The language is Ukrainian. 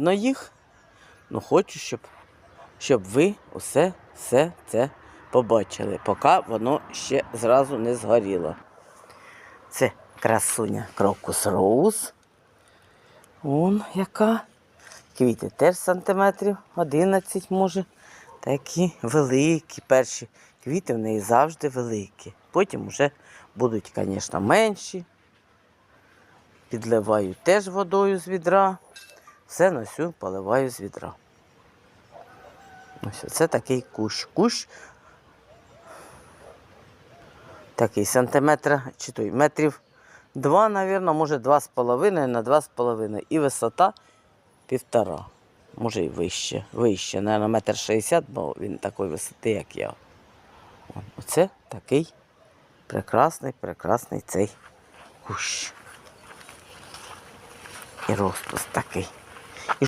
видно їх. Ну хочу, щоб, щоб ви усе все це побачили, поки воно ще зразу не згоріло. Це красуня крокус роуз. Вон яка. Квіти теж сантиметрів 11 може. Такі великі. Перші квіти в неї завжди великі. Потім вже будуть, звісно, менші. Підливаю теж водою з відра. Все носю, поливаю з відра. Ось це такий кущ. Кущ такий сантиметра, чи той метрів два, мабуть, може два з половиною на два з половиною. І висота півтора. Може і вище. Вище, мабуть, метр шістдесят, бо він такої висоти, як я. Оце такий прекрасний, прекрасний цей кущ. І розпуск такий.